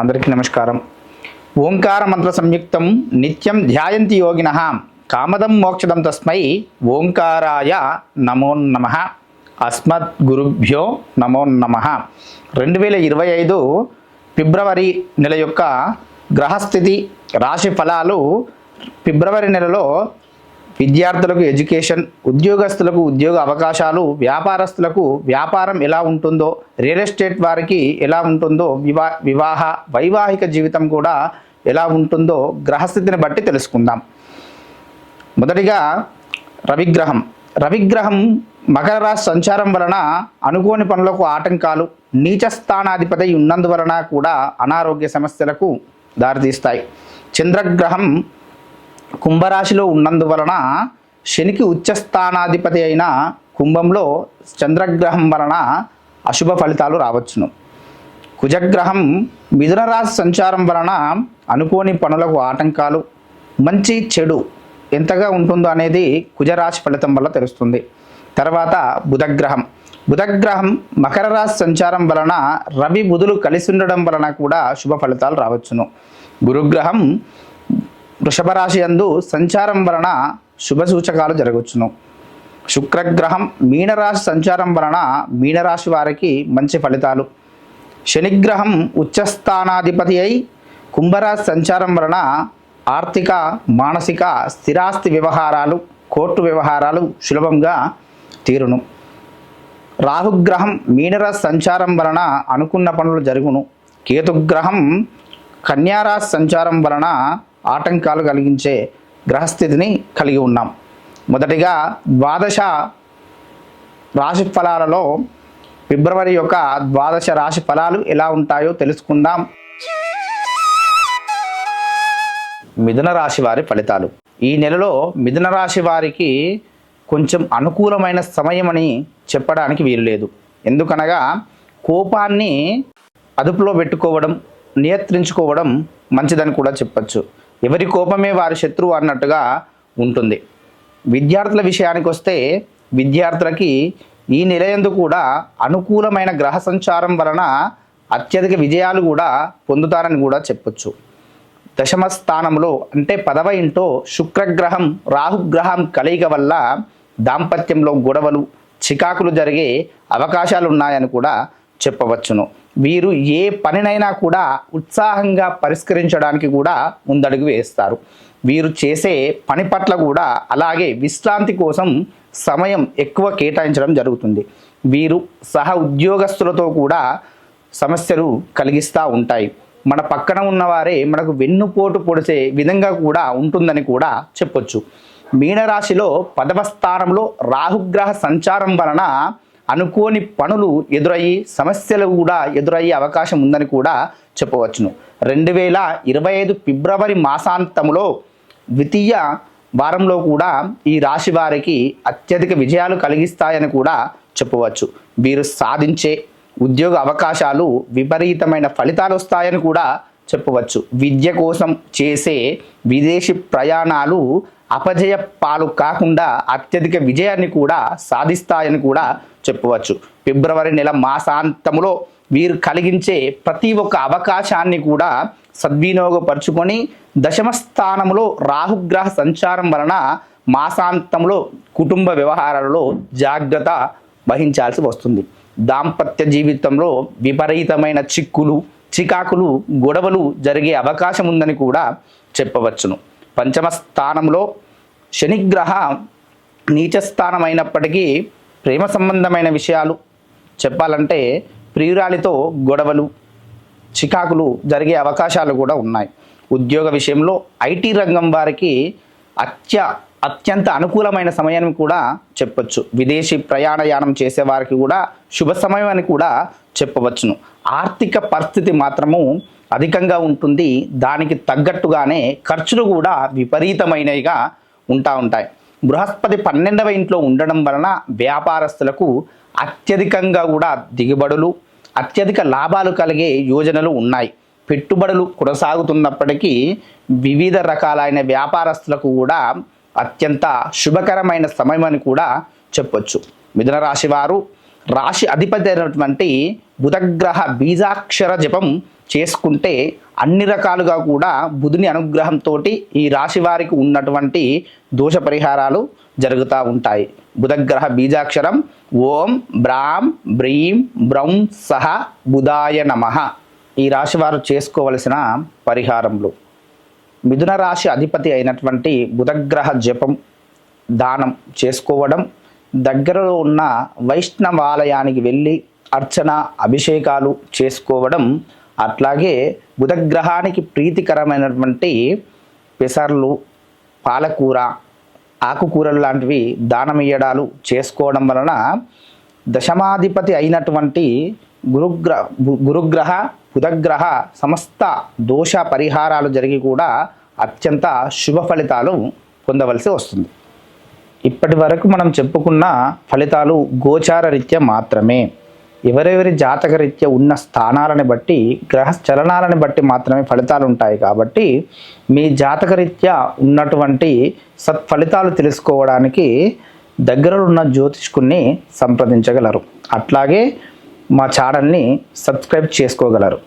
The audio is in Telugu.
అందరికీ నమస్కారం. ఓంకార మంత్ర సంయుక్తం నిత్యం ధ్యాయంతి యోగిన కామదం మోక్షదం తస్మై ఓంకారాయ నమో నమ అస్మద్ గురుభ్యో నమో నమ. రెండు వేల ఇరవై ఐదు ఫిబ్రవరి నెల యొక్క గ్రహస్థితి రాశి ఫలాలు ఫిబ్రవరి నెలలో విద్యార్థులకు ఎడ్యుకేషన్ ఉద్యోగస్తులకు ఉద్యోగ అవకాశాలు వ్యాపారస్తులకు వ్యాపారం ఎలా ఉంటుందో రియల్ ఎస్టేట్ వారికి ఎలా ఉంటుందో వివా వివాహ వైవాహిక జీవితం కూడా ఎలా ఉంటుందో గ్రహస్థితిని బట్టి తెలుసుకుందాం. మొదటిగా రవిగ్రహం. రవిగ్రహం మకర రాశి సంచారం వలన అనుకోని పనులకు ఆటంకాలు నీచస్థానాధిపతి ఉన్నందువలన కూడా అనారోగ్య సమస్యలకు దారితీస్తాయి. చంద్రగ్రహం కుంభరాశిలో ఉన్నందువలన శనికి ఉచ్చస్థానాధిపతి అయిన కుంభంలో చంద్రగ్రహం వలన అశుభ ఫలితాలు రావచ్చును. కుజగ్రహం మిథున రాశి సంచారం వలన అనుకోని పనులకు ఆటంకాలు మంచి చెడు ఎంతగా ఉంటుందో అనేది కుజరాశి ఫలితం వల్ల తెలుస్తుంది. తర్వాత బుధగ్రహం. బుధగ్రహం మకర రాశి సంచారం వలన రవి బుధులు కలిసి ఉండడం వలన కూడా శుభ ఫలితాలు రావచ్చును. గురుగ్రహం వృషభ రాశి అందు సంచారం వలన శుభ సూచకాలు జరగవచ్చును శుక్రగ్రహం మీనరాశి సంచారం వలన మీనరాశి వారికి మంచి ఫలితాలు. శనిగ్రహం ఉచ్చస్థానాధిపతి అయి కుంభరాశి సంచారం వలన ఆర్థిక మానసిక స్థిరాస్తి వ్యవహారాలు కోర్టు వ్యవహారాలు సులభంగా తీరును. రాహుగ్రహం మీనరాశి సంచారం వలన అనుకున్న పనులు జరుగును. కేతుగ్రహం కన్యారాశి సంచారం వలన ఆటంకాలు కలిగించే గ్రహస్థితిని కలిగి ఉన్నాం. మొదటిగా ద్వాదశ రాశి ఫలాలలో ఫిబ్రవరి యొక్క ద్వాదశ రాశి ఫలాలు ఎలా ఉంటాయో తెలుసుకుందాం. మిథున రాశి వారి ఫలితాలు. ఈ నెలలో మిథున రాశి వారికి కొంచెం అనుకూలమైన సమయం అని చెప్పడానికి వీలు లేదు. ఎందుకనగా కోపాన్ని అదుపులో పెట్టుకోవడం నియంత్రించుకోవడం మంచిదని కూడా చెప్పచ్చు. ఎవరి కోపమే వారి శత్రువు అన్నట్టుగా ఉంటుంది. విద్యార్థుల విషయానికి వస్తే విద్యార్థులకి ఈ నిలయందు కూడా అనుకూలమైన గ్రహ సంచారం వలన అత్యధిక విజయాలు కూడా పొందుతారని కూడా చెప్పొచ్చు. దశమ స్థానంలో అంటే పదవ ఇంటో శుక్రగ్రహం రాహుగ్రహం కలయిక వల్ల దాంపత్యంలో గొడవలు చికాకులు జరిగే అవకాశాలు ఉన్నాయని కూడా చెప్పవచ్చును. వీరు ఏ పనినైనా కూడా ఉత్సాహంగా పరిష్కరించడానికి కూడా ముందడుగు వేస్తారు. వీరు చేసే పని పట్ల కూడా అలాగే విశ్రాంతి కోసం సమయం ఎక్కువ కేటాయించడం జరుగుతుంది. వీరు సహ ఉద్యోగస్తులతో కూడా సమస్యలు కలిగిస్తూ ఉంటాయి. మన పక్కన ఉన్నవారే మనకు వెన్నుపోటు పొడిచే విధంగా కూడా ఉంటుందని కూడా చెప్పొచ్చు. మీనరాశిలో పదవ స్థానంలో రాహుగ్రహ సంచారం వలన అనుకోని పనులు ఎదురయ్యి సమస్యలు కూడా ఎదురయ్యే అవకాశం ఉందని కూడా చెప్పవచ్చును. రెండు వేల ఇరవై ఐదు ఫిబ్రవరి మాసాంతంలో ద్వితీయ వారంలో కూడా ఈ రాశి వారికి అత్యధిక విజయాలు కలిగిస్తాయని కూడా చెప్పవచ్చు. వీరు సాధించే ఉద్యోగ అవకాశాలు విపరీతమైన ఫలితాలు వస్తాయని కూడా చెప్పవచ్చు. విద్య కోసం చేసే విదేశీ ప్రయాణాలు అపజయ పాలు కాకుండా అత్యధిక విజయాన్ని కూడా సాధిస్తాయని కూడా చెప్పవచ్చు. ఫిబ్రవరి నెల మాసాంతములో వీరు కలిగించే ప్రతి ఒక్క అవకాశాన్ని కూడా సద్వినియోగపరుచుకొని దశమ స్థానంలో రాహుగ్రహ సంచారం వలన మాసాంతంలో కుటుంబ వ్యవహారాలలో జాగ్రత్త వహించాల్సి వస్తుంది. దాంపత్య జీవితంలో విపరీతమైన చిక్కులు చికాకులు గొడవలు జరిగే అవకాశం ఉందని కూడా చెప్పవచ్చును. పంచమ స్థానంలో శనిగ్రహ నీచస్థానం అయినప్పటికీ ప్రేమ సంబంధమైన విషయాలు చెప్పాలంటే ప్రియురాలితో గొడవలు చికాకులు జరిగే అవకాశాలు కూడా ఉన్నాయి. ఉద్యోగ విషయంలో ఐటీ రంగం వారికి అత్య అత్యంత అనుకూలమైన సమయం కూడా చెప్పొచ్చు. విదేశీ ప్రయాణయానం చేసే వారికి కూడా శుభ సమయం అని కూడా చెప్పవచ్చును. ఆర్థిక పరిస్థితి మాత్రము అధికంగా ఉంటుంది. దానికి తగ్గట్టుగానే ఖర్చులు కూడా విపరీతమైనవిగా ఉంటా ఉంటాయి. బృహస్పతి పన్నెండవ ఇంట్లో ఉండడం వలన వ్యాపారస్తులకు అత్యధికంగా కూడా దిగుబడులు అత్యధిక లాభాలు కలిగే యోజనలు ఉన్నాయి. పెట్టుబడులు కొనసాగుతున్నప్పటికీ వివిధ రకాలైన వ్యాపారస్తులకు కూడా అత్యంత శుభకరమైన సమయం అని కూడా చెప్పొచ్చు. మిథున రాశి వారు రాశి అధిపతి అయినటువంటి బుధగ్రహ బీజాక్షర జపం చేసుకుంటే అన్ని రకాలుగా కూడా బుధుని అనుగ్రహంతో ఈ రాశి వారికి ఉన్నటువంటి దోష పరిహారాలు జరుగుతూ ఉంటాయి. బుధగ్రహ బీజాక్షరం ఓం బ్రాం బ్రీం బ్రౌం సహ బుధాయ నమః ఈ రాశి వారు చేసుకోవలసిన పరిహారములు. మిథున రాశి అధిపతి అయినటువంటి బుధగ్రహ జపం దానం చేసుకోవడం దగ్గరలో ఉన్న వైష్ణవాలయానికి వెళ్ళి అర్చన అభిషేకాలు చేసుకోవడం అట్లాగే బుధగ్రహానికి ప్రీతికరమైనటువంటి పెసర్లు పాలకూర ఆకుకూరలు లాంటివి దానమియ్యడాలు చేసుకోవడం వలన దశమాధిపతి అయినటువంటి గురుగ్ర గురుగ్రహ బుధగ్రహ సమస్త దోష పరిహారాలు జరిగి కూడా అత్యంత శుభ ఫలితాలు పొందవలసి వస్తుంది. ఇప్పటి వరకు మనం చెప్పుకున్న ఫలితాలు గోచార రీత్యా మాత్రమే. ఎవరెవరి జాతక రీత్యా ఉన్న స్థానాలను బట్టి గ్రహ చలనాలను బట్టి మాత్రమే ఫలితాలు ఉంటాయి కాబట్టి మీ జాతక రీత్యా ఉన్నటువంటి సత్ఫలితాలు తెలుసుకోవడానికి దగ్గరలో ఉన్న జ్యోతిష్కుని సంప్రదించగలరు. అట్లాగే మా ఛానల్ని సబ్స్క్రైబ్ చేసుకోగలరు.